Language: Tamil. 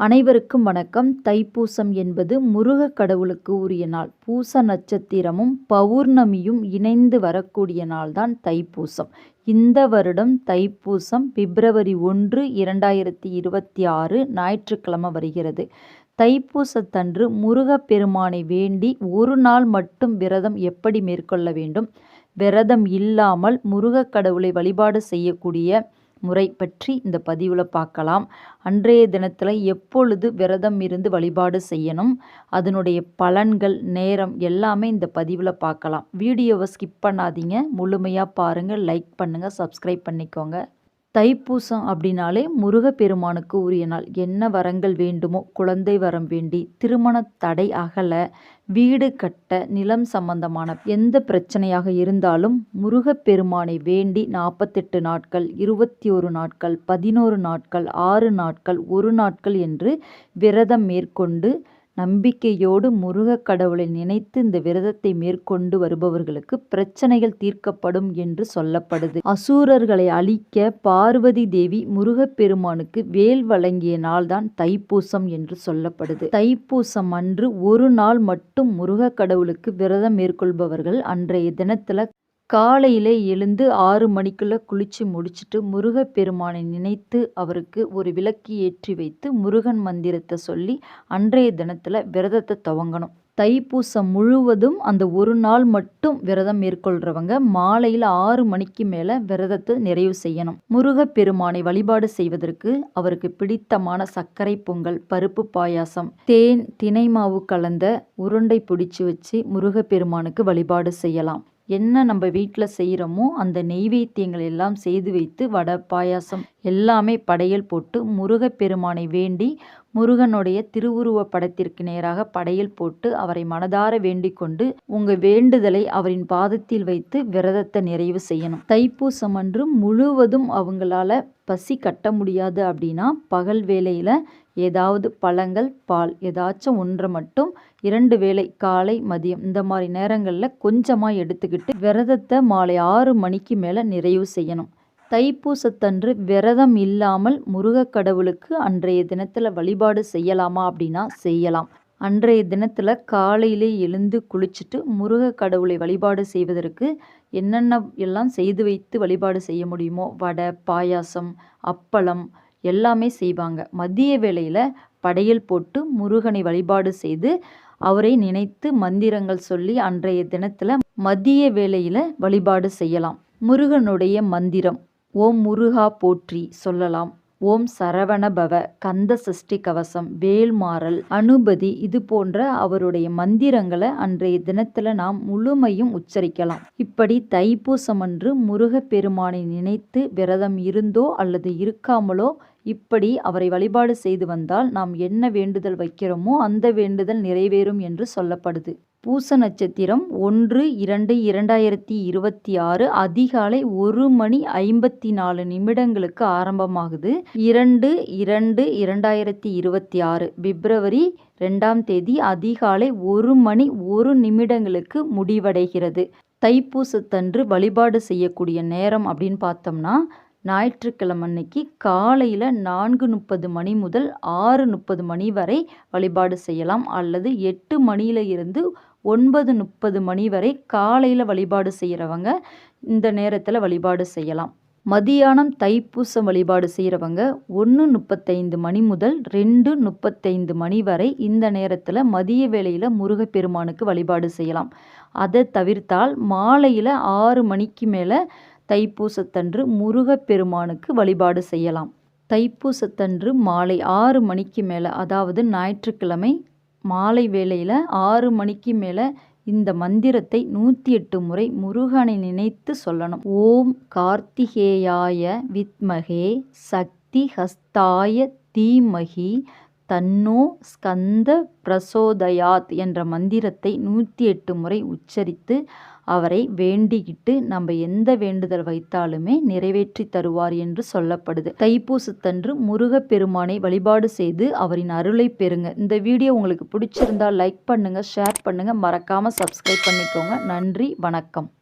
அனைவருக்கும் வணக்கம். தைப்பூசம் என்பது முருகக் கடவுளுக்கு உரிய நாள். பூச நட்சத்திரமும் பௌர்ணமியும் இணைந்து வரக்கூடிய நாள்தான் தைப்பூசம். இந்த வருடம் தைப்பூசம் பிப்ரவரி ஒன்று இரண்டாயிரத்தி இருபத்தி ஆறு ஞாயிற்றுக்கிழமை வருகிறது. தைப்பூசத்தன்று முருகப்பெருமானை வேண்டி ஒரு நாள் மட்டும் விரதம் எப்படி மேற்கொள்ள வேண்டும்? விரதம் இல்லாமல் முருகக் கடவுளை வழிபாடு செய்யக்கூடிய முறை பற்றி இந்த பதிவில் பார்க்கலாம். அன்றைய தினத்தில் எப்பொழுது விரதம் இருந்து வழிபாடு செய்யணும் அதனுடைய பலன்கள் நேரம் எல்லாமே இந்த பதிவில் பார்க்கலாம். வீடியோவை ஸ்கிப் பண்ணாதீங்க. முழுமையாக பாருங்கள் லைக் பண்ணுங்கள் சப்ஸ்கிரைப் பண்ணிக்கோங்க. தைப்பூசம் அப்படின்னாலே முருகப்பெருமானுக்கு உரிய நாள். என்ன வரங்கள் வேண்டுமோ குழந்தை வரம் வேண்டி திருமண தடை அகல வீடு கட்ட நிலம் சம்பந்தமான எந்த பிரச்சனையாக இருந்தாலும் முருகப்பெருமானை வேண்டி நாற்பத்தெட்டு நாட்கள் இருபத்தி ஒரு நாட்கள் பதினோரு நாட்கள் ஆறு நாட்கள் ஒரு நாட்கள் என்று விரதம் மேற்கொண்டு நம்பிக்கையோடு முருகக் கடவுளை நினைத்து இந்த விரதத்தை மேற்கொண்டு வருபவர்களுக்கு பிரச்சனைகள் தீர்க்கப்படும் என்று சொல்லப்படுது. அசூரர்களை அழிக்க பார்வதி தேவி முருகப்பெருமானுக்கு வேல் வழங்கிய நாள்தான் தைப்பூசம் என்று சொல்லப்படுது. தைப்பூசம் அன்று ஒரு நாள் மட்டும் முருகக் கடவுளுக்கு விரதம் மேற்கொள்பவர்கள் அன்றைய தினத்துல காலையிலே எழுந்து ஆறு மணிக்குள்ளே குளித்து முடிச்சுட்டு முருகப்பெருமானை நினைத்து அவருக்கு ஒரு விளக்கு ஏற்றி வைத்து முருகன் மந்திரத்தை சொல்லி அன்றைய தினத்தில் விரதத்தை துவங்கணும். தைப்பூசம் முழுவதும் அந்த ஒரு நாள் மட்டும் விரதம் மேற்கொள்கிறவங்க மாலையில் ஆறு மணிக்கு மேலே விரதத்தை நிறைவு செய்யணும். முருகப்பெருமானை வழிபாடு செய்வதற்கு அவருக்கு பிடித்தமான சர்க்கரை பொங்கல் பருப்பு பாயாசம் தேன் தினை மாவு கலந்த உருண்டை பிடிச்சி வச்சு முருகப்பெருமானுக்கு வழிபாடு செய்யலாம். என்ன நம்ம வீட்டில் செய்கிறோமோ அந்த நெய்வேத்தியங்கள் எல்லாம் செய்து வைத்து வடை பாயாசம் எல்லாமே படையல் போட்டு முருகப்பெருமானை வேண்டி முருகனுடைய திருவுருவ படத்திற்கு நேராக படையல் போட்டு அவரை மனதார வேண்டிக் கொண்டு உங்கள் வேண்டுதலை அவரின் பாதத்தில் வைத்து விரதத்தை நிறைவு செய்யணும். தைப்பூசம் அன்று முழுவதும் அவங்களால பசி கட்ட முடியாது அப்படின்னா பகல் வேலையில் ஏதாவது பழங்கள் பால் ஏதாச்சும் ஒன்றை மட்டும் இரண்டு வேளை காலை மதியம் இந்த மாதிரி நேரங்களில் கொஞ்சமாக எடுத்துக்கிட்டு விரதத்தை மாலை ஆறு மணிக்கு மேலே நிறைவு செய்யணும். தைப்பூசத்தன்று விரதம் இல்லாமல் முருகக் கடவுளுக்கு அன்றைய தினத்தில் வழிபாடு செய்யலாமா அப்படின்னா செய்யலாம். அன்றைய தினத்தில் காலையிலே எழுந்து குளிச்சுட்டு முருக கடவுளை வழிபாடு செய்வதற்கு என்னென்ன எல்லாம் செய்து வைத்து வழிபாடு செய்ய முடியுமோ? வடை பாயாசம் அப்பளம் எல்லாமே செய்வாங்க. மதிய வேளையில் படையல் போட்டு முருகனை வழிபாடு செய்து அவரை நினைத்து மந்திரங்கள் சொல்லி அன்றைய தினத்தில் மதிய வேளையில் வழிபாடு செய்யலாம். முருகனுடைய மந்திரம் ஓம் முருகா போற்றி சொல்லலாம். ஓம் சரவணபவ கந்த சஷ்டி கவசம் வேல்மாறல் அனுபதி இது போன்ற அவருடைய மந்திரங்களை அன்றைய தினத்தில் நாம் முழுமையும் உச்சரிக்கலாம். இப்படி தைப்பூசம் அன்று முருகப்பெருமானை நினைத்து விரதம் இருந்தோ அல்லது இருக்காமலோ இப்படி அவரை வழிபாடு செய்து வந்தால் நாம் என்ன வேண்டுதல் வைக்கிறோமோ அந்த வேண்டுதல் நிறைவேறும் என்று சொல்லப்படுது. பூச நட்சத்திரம் ஒன்று இரண்டு இரண்டாயிரத்தி இருபத்தி ஆறு அதிகாலை ஒரு மணி ஐம்பத்தி நாலு நிமிடங்களுக்கு ஆரம்பமாகுது. இரண்டு இரண்டு இரண்டாயிரத்தி இருபத்தி ஆறு பிப்ரவரி ரெண்டாம் தேதி அதிகாலை ஒரு மணி ஒரு நிமிடங்களுக்கு முடிவடைகிறது. தைப்பூசத்தன்று வழிபாடு செய்யக்கூடிய நேரம் அப்படின்னு பார்த்தோம்னா ஞாயிற்றுக்கிழமை அன்னைக்கு காலையில் நான்கு முப்பது மணி முதல் ஆறு முப்பது மணி வரை வழிபாடு செய்யலாம். அல்லது எட்டு மணியில் இருந்து ஒன்பது முப்பது மணி வரை காலையில் வழிபாடு செய்கிறவங்க இந்த நேரத்தில் வழிபாடு செய்யலாம். மதியானம் தைப்பூசம் வழிபாடு செய்கிறவங்க ஒன்று முப்பத்தைந்து மணி முதல் ரெண்டு முப்பத்தைந்து மணி வரை இந்த நேரத்தில் மதிய வேளையில் முருகப்பெருமானுக்கு வழிபாடு செய்யலாம். அதை தவிர்த்தால் மாலையில் ஆறு மணிக்கு மேலே தைப்பூசத்தன்று முருகப்பெருமானுக்கு வழிபாடு செய்யலாம். தைப்பூசத்தன்று மாலை ஆறு மணிக்கு மேலே அதாவது ஞாயிற்றுக்கிழமை மாலை வேளையில் ஆறு மணிக்கு மேலே இந்த மந்திரத்தை நூற்றி எட்டு முறை முருகனை நினைத்து சொல்லணும். ஓம் கார்த்திகேயாய வித்மகே சக்தி ஹஸ்தாய தீமகி தன்னோ ஸ்கந்த பிரசோதயாத் என்ற மந்திரத்தை நூற்றி எட்டு முறை உச்சரித்து அவரை வேண்டிக்கிட்டு நம்ம எந்த வேண்டுதல் வைத்தாலுமே நிறைவேற்றி தருவார் என்று சொல்லப்படுது. தைப்பூசத்தன்று முருகப்பெருமானை வழிபாடு செய்து அவரின் அருளை பெறுங்க. இந்த வீடியோ உங்களுக்கு பிடிச்சிருந்தா லைக் பண்ணுங்கள் ஷேர் பண்ணுங்கள் மறக்காமல் சப்ஸ்கிரைப் பண்ணிக்கோங்க. நன்றி வணக்கம்.